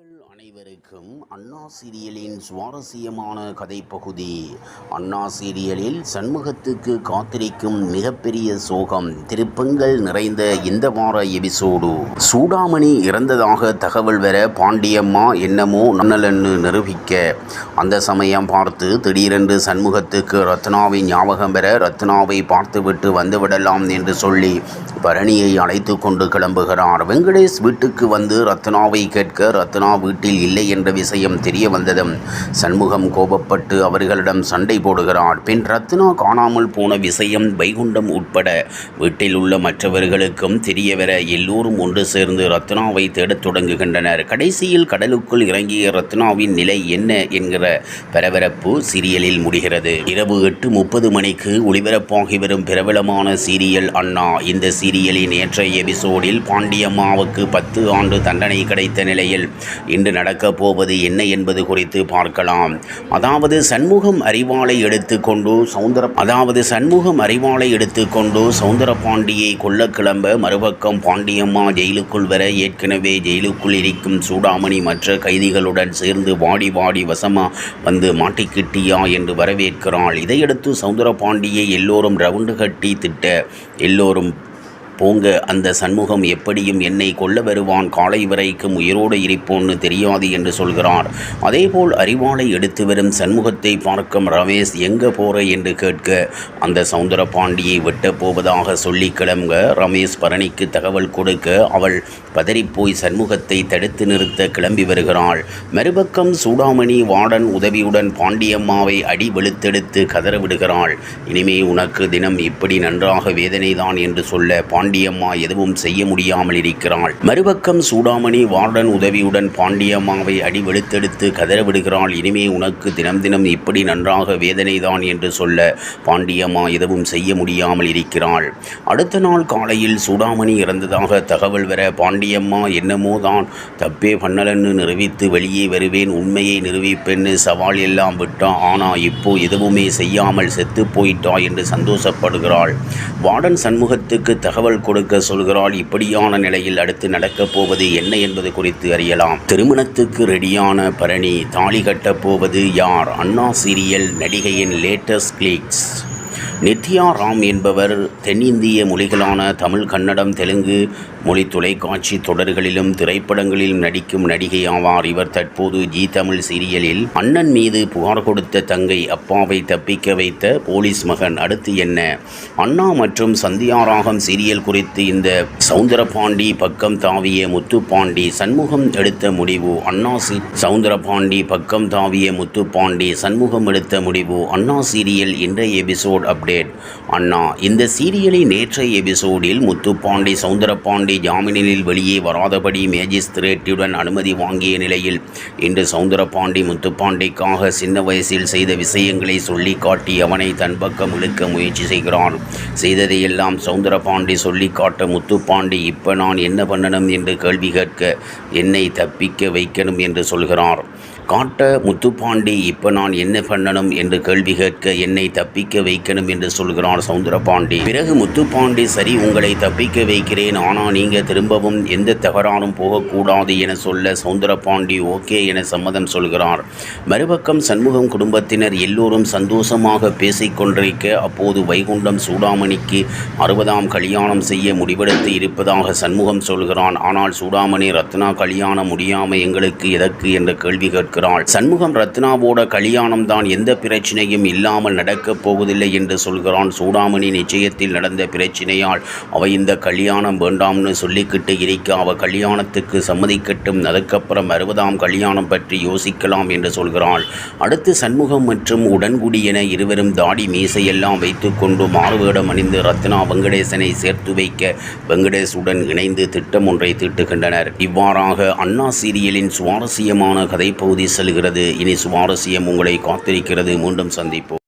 நேயர்கள் அனைவருக்கும் அண்ணா சீரியலின் சுவாரஸ்யமான கதைப்பகுதி. அண்ணா சீரியலில் சண்முகத்துக்கு காத்திருக்கும் மிகப்பெரிய சோகம் திருப்பங்கள் நிறைந்த இந்த வார எபிசோடு. சூடாமணி இறந்ததாக தகவல் வர பாண்டியம்மா என்னமோ நன்னலன்னு நிரூபிக்க. அந்த சமயம் பார்த்து திடீரென்று சண்முகத்துக்கு ரத்னாவை ஞாபகம் பெற ரத்னாவை பார்த்துவிட்டு வந்துவிடலாம் என்று சொல்லி பரணியை அழைத்து கொண்டு கிளம்புகிறார். வெங்கடேஷ் வீட்டுக்கு வந்து ரத்னாவை கேட்க ரத்னா வீட்டில் இல்லை என்ற விஷயம் தெரிய வந்ததும் சண்முகம் கோபப்பட்டு அவர்களிடம் சண்டை போடுகிறார் பின் ரத்னா காணாமல் போன விஷயம் வைகுண்டம் உட்பட வீட்டில் உள்ள மற்றவர்களுக்கும் தெரிய வர எல்லோரும் ஒன்று சேர்ந்து ரத்னாவை தேடத் தொடங்குகின்றனர். கடைசியில் கடலுக்குள் இறங்கிய ரத்னாவின் நிலை என்ன என்கிற பரபரப்பு சீரியலில் முடிகிறது. இரவு எட்டு முப்பது மணிக்கு ஒளிபரப்பாகி வரும் பிரபலமான சீரியல் அண்ணா. இந்த சீரியலின் நேற்றைய எபிசோடில் பாண்டியம்மாவுக்கு பத்து ஆண்டு தண்டனை கிடைத்த நிலையில் இன்று நடக்கப் போவது என்ன என்பது குறித்து பார்க்கலாம். அதாவது சண்முகம் அறிவாளை எடுத்துக்கொண்டு சவுந்தர அதாவது சண்முகம் அறிவாளை எடுத்துக்கொண்டு சவுந்தர பாண்டியை கொல்ல கிளம்ப மறுபக்கம் பாண்டியம்மா ஜெயிலுக்குள் வர ஏற்கனவே ஜெயிலுக்குள் இருக்கும் சூடாமணி மற்ற கைதிகளுடன் சேர்ந்து வாடி வாடி வசமா வந்து மாட்டிக்கிட்டியா என்று வரவேற்கிறாள். இதையடுத்து சவுந்தர பாண்டியை எல்லோரும் ரவுண்டு கட்டி திட்ட எல்லோரும் போங்க அந்த சண்முகம் எப்படியும் என்னை கொல்ல வருவான் காலை வரைக்கும் உயிரோடு இருப்போன்னு தெரியாது என்று சொல்கிறார். அதேபோல் அறிவாளை எடுத்து வரும் சண்முகத்தை பார்க்கும் ரமேஷ் எங்கே போற? என்று கேட்க அந்த சௌந்தர பாண்டியை வெட்டப் போவதாக சொல்லி கிளம்ப ரமேஷ் பரணிக்கு தகவல் கொடுக்க அவள் பதறிப்போய் சண்முகத்தை தடுத்து நிறுத்த கிளம்பி வருகிறாள். மறுபக்கம் சூடாமணி வாடன் உதவியுடன் பாண்டியம்மாவை அடி வெளுத்தெடுத்து கதற விடுகிறாள். இனிமே உனக்கு தினம் இப்படி நன்றாக வேதனைதான் என்று சொல்ல பாண்டி பாண்டியம்மா எதுவும் செய்ய முடியாமல் இருக்கிறாள். மறுபக்கம் சூடாமணி வார்டன் உதவியுடன் பாண்டியம்மாவை அடி வெளுத்தெடுத்து கதறவிடுகிறாள் இனிமே உனக்கு தினம் தினம் இப்படி நன்றாக வேதனைதான் என்று சொல்ல பாண்டியம்மா எதுவும் செய்ய முடியாமல் இருக்கிறாள். அடுத்த நாள் காலையில் சூடாமணி இறந்ததாக தகவல் வர பாண்டியம்மா என்னமோ தான் தப்பே பண்ணலன்னு நிரூபித்து வெளியே வருவேன் உண்மையை நிரூபிப்பேன்னு சவால் எல்லாம் விட்டா ஆனா இப்போ எதுவுமே செய்யாமல் செத்து போயிட்டா என்று சந்தோஷப்படுகிறாள். வார்டன் சண்முகத்துக்கு தகவல் கொடுக்க சொல்கிறாள். இப்படியான நிலையில் அடுத்து நடக்கப் போவது என்ன என்பது குறித்து அறியலாம். திருமணத்துக்கு ரெடியான பரணி தாலி கட்டப் போவது யார்? அண்ணா சீரியல் நடிகையின் லேட்டஸ்ட் கிளிக்ஸ் நித்யா ராம் என்பவர் தென்னிந்திய மொழிகளான தமிழ் கன்னடம் தெலுங்கு மொழி தொலைக்காட்சி தொடர்களிலும் திரைப்படங்களிலும் நடிக்கும் நடிகை ஆவார் இவர். தற்போது ஜி தமிழ் சீரியலில் அண்ணன் மீது புகார் கொடுத்த தங்கை அப்பாவை தப்பிக்க வைத்த போலீஸ் மகன். அடுத்து என்ன? அண்ணா மற்றும் சந்தியாராகம் சீரியல் குறித்து இந்த சவுந்தரபாண்டி பக்கம் தாவிய முத்துப்பாண்டி. சண்முகம் எடுத்த முடிவு அண்ணா சி சவுந்தரபாண்டி பக்கம் தாவிய முத்துப்பாண்டி. சண்முகம் எடுத்த முடிவு அண்ணா சீரியல் இன்றைய எபிசோட் அப்டேட். அண்ணா இந்த சீரியலின் நேற்றைய எபிசோடில் முத்துப்பாண்டி சவுந்தரபாண்டி ஜாமீனில் வெளியே வராதபடி மேஜிஸ்திரேட்டுடன் அனுமதி வாங்கிய நிலையில் இன்று சவுந்தரபாண்டி முத்துப்பாண்டிக்காக சின்ன வயசில் செய்த விஷயங்களை சொல்லி காட்டி அவனை தன் பக்கம் இழுக்க முயற்சி செய்கிறான் செய்ததையெல்லாம் சவுந்தரபாண்டி சொல்லி காட்ட முத்துப்பாண்டி இப்போ நான் என்ன பண்ணணும் என்று கேள்வி கேட்க என்னை தப்பிக்க வைக்கணும் என்று சொல்கிறார். காட்ட முத்துப்பாண்டி இப்போ நான் என்ன பண்ணணும் என்று கேள்வி கேட்க என்னை தப்பிக்க வைக்கணும் என்று சொல்கிறார் சவுந்தரபாண்டி. பிறகு முத்துப்பாண்டி சரி உங்களை தப்பிக்க வைக்கிறேன் ஆனால் நீங்கள் திரும்பவும் எந்த தகராறும் போகக்கூடாது என சொல்ல சவுந்தரபாண்டி ஓகே என சம்மதம் சொல்கிறார். மறுபக்கம் சண்முகம் குடும்பத்தினர் எல்லோரும் சந்தோஷமாக பேசிக்கொண்டிருக்க அப்போது வைகுண்டம் சூடாமணிக்கு அறுபதாம் கல்யாணம் செய்ய முடிவெடுத்து இருப்பதாக சண்முகம் சொல்கிறான். ஆனால் சூடாமணி ரத்னா கல்யாணம் முடியாமல் எங்களுக்கு எதற்கு என்ற கேள்வி இருக்கிறாள் சண்முகம் ரத்னாவோட கல்யாணம் தான் எந்த பிரச்சனையும் இல்லாமல் நடக்கப் போவதில்லை என்று சொல்கிறான். சூடாமணி நிச்சயத்தில் நடந்த பிரச்சனையால் அவ இந்த கல்யாணம் வேண்டாம்னு சொல்லிக்கிட்டு இருக்க அவ கல்யாணத்துக்கு சம்மதிக்கட்டும் அதுக்கப்புறம் அறுபதாம் கல்யாணம் பற்றி யோசிக்கலாம் என்று சொல்கிறாள். அடுத்து சண்முகம் மற்றும் உடன்குடியென இருவரும் தாடி மீசையெல்லாம் வைத்துக்கொண்டு மாறுவேடம் அணிந்து ரத்னா வெங்கடேசனை சேர்த்து வைக்க வெங்கடேஷுடன் இணைந்து திட்டம் ஒன்றை தீட்டுகின்றனர். இவ்வாறாக அண்ணா சீரியலின் சுவாரஸ்யமான கதைப்பகுதி செல்கிறது. இனி சுவாரஸ்யம் உங்களை காத்திருக்கிறது. மீண்டும் சந்திப்போம்.